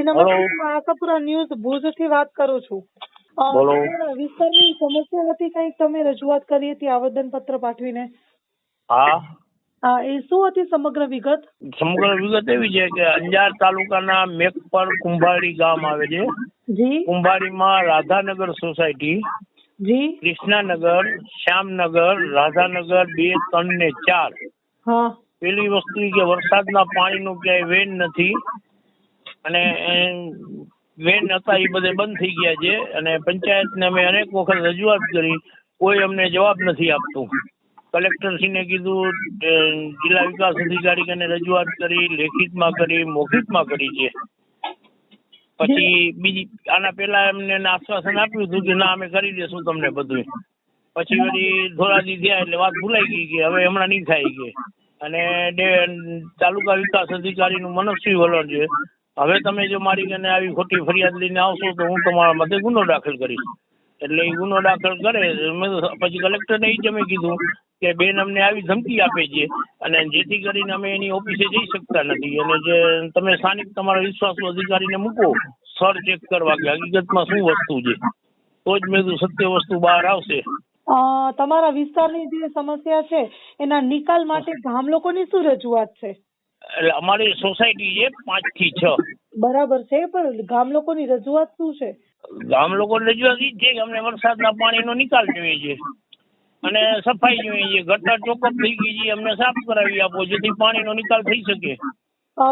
Ashapura news ભુજથી વાત કરું છું. વિસ્તારની સમસ્યા હતી કંઈક તમે રજૂઆત કરી હતી આવેદન પત્ર પાઠવીને? હા. હા એ શું હતી સમગ્ર વિગત? સમગ્ર વિગત એવી છે કે અંજાર તાલુકાના મેકપર કુંભારી ગામ આવે છે. જી. કુંભારીમાં રાધાનગર સોસાયટી જી. કૃષ્ણાનગર શ્યામનગર રાધાનગર બે ત્રણ ને ચાર. હા. પેલી વસ્તુ કે વરસાદના પાણીનું ક્યાંય વેન નથી. અને વેન હતા એ બધે બંધ થઈ ગયા છે. અને પંચાયતને અમે અનેક વખત રજૂઆત કરી, કોઈ અમને જવાબ નથી આપતું. કલેક્ટરશ્રીને કીધું જિલ્લા વિકાસ અધિકારી કને રજૂઆત કરી, લેખિતમાં કરી, મૌખિકમાં કરી છે. પછી બીજી, આના પહેલા એમને આશ્વાસન આપ્યું હતું કે ના, અમે કરી દેશું તમને બધું પછી વળી ધોરાજી થયા એટલે વાત ભૂલાઈ ગઈ કે હવે હમણાં નહીં થાય કે. અને, તાલુકા વિકાસ અધિકારીનું મનસ્વી વલણ છે. હવે તમે જો મારી કને આવી ખોટી ફરિયાદ લઈને આવશો તો હું તમારા માટે ગુનો દાખલ કરીશ. એટલે એ ગુનો દાખલ કરે પછી કલેક્ટરને એ જ અમે કીધું કે બેન અમને આવી ધમકી આપે છે અને જેથી કરીને અમે એની ઓફિસે જઈ શકતા નથી. અને જે તમે સ્થાનિક તમારા વિશ્વાસુ અધિકારીને મૂકો સર ચેક કરવા કે હકીકતમાં શું વસ્તુ છે. તો જ મેં સત્ય વસ્તુ બહાર આવશે. તમારા વિસ્તારની જે સમસ્યા છે, એના નિકાલ માટે ગામ લોકોની શું રજૂઆત છે? એટલે અમારી સોસાયટી છે પાંચથી છ. બરાબર છે પણ ગામ લોકોની રજૂઆત શું છે? ગામ લોકોની રજૂઆત એ છે કે અમને વરસાદના પાણીનો નિકાલ જોઈએ છે. અને સફાઈ જોઈએ છે. ગટર ચોકઅપ થઈ ગઈ છે અમને સાફ કરાવી આપો જેથી પાણીનો નિકાલ થઈ શકે.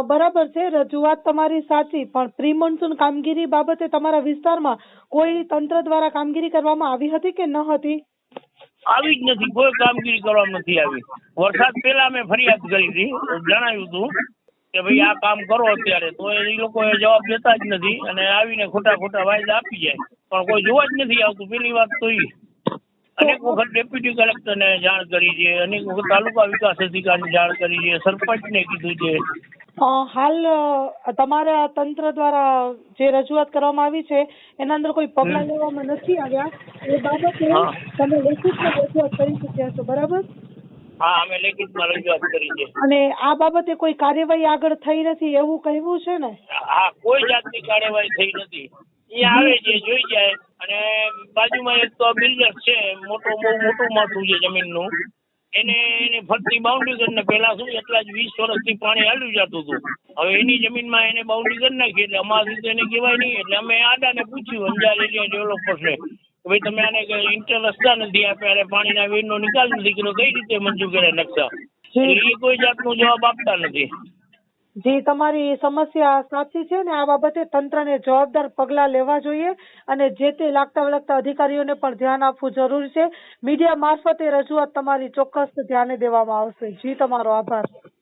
બરાબર છે રજૂઆત તમારી સાચી પણ પ્રી મોન્સૂન કામગીરી બાબતે તમારા વિસ્તારમાં કોઈ તંત્ર દ્વારા કામગીરી કરવામાં આવી હતી કે ન હતી? આવી જ નથી, કોઈ કામગીરી કરવામાં નથી આવી. વરસાદ પહેલા અમે ફરિયાદ કરી હતી, જણાવ્યું હતું કે ભાઈ આ કામ કરો અત્યારે. તો એ લોકોએ જવાબ દેતા જ નથી અને આવીને ખોટા ખોટા વાયદા આપી જાય. પણ કોઈ જોવા જ નથી આવતું પેલી વાત તો અનેક વખત ડેપ્યુટી કલેક્ટરને જાણ કરી છે, અનેક વખત તાલુકા વિકાસ અધિકારીને જાણ કરી છે, સરપંચને કીધું છે. હાલ તમારા તંત્ર દ્વારા જે રજૂઆત કરવામાં આવી છે એના અંદર કોઈ પગલાં લેવામાં નથી આવ્યા. એ બાબતે તમે લેખિતમાં રજૂઆત કરી ચૂક્યા છો બરાબર? હા અમે લેખિતમાં રજૂઆત કરી છે. અને આ બાબતે કોઈ કાર્યવાહી આગળ થઈ નથી એવું કહેવું છે ને? હા કોઈ જાતની કાર્યવાહી થઈ નથી. એ આવે છે જોઈ જાય. અને બાજુમાં એક તો બિલ્ડર છે મોટો બહુ મોટું માથું છે જમીનનું. એને એને ફરતી બાઉન્ડ્રી કરીને પેલા શું એટલા જ વીસ વર્ષથી પાણી હાલ્યું જતું હતું. હવે એની જમીનમાં એને બાઉન્ડ્રી કરી નાખી એટલે અમારાથી તો એને કહેવાય નહીં એટલે અમે આડાને પૂછ્યું અંજાર એરિયા ડેવલપર્સને કે ભાઈ તમે આને ઇન્ટર રસ્તા નથી આપ્યા અને પાણીના વેરનો નિકાલ નથી કર્યો કઈ રીતે મંજૂર કર્યા નકશા? એ કોઈ જાતનો જવાબ આપતા નથી. જે, તમારી સમસ્યા સાચી છે ને આ બાબતે તંત્રને જવાબદાર પગલાં લેવા જોઈએ અને જે તે લાગતા વળગતા અધિકારીઓને પણ ધ્યાન આપવું જરૂરી છે. મીડિયા મારફતે રજૂઆત તમારી ચોક્કસ ધ્યાને દેવામાં આવશે. જી, તમારો આભાર.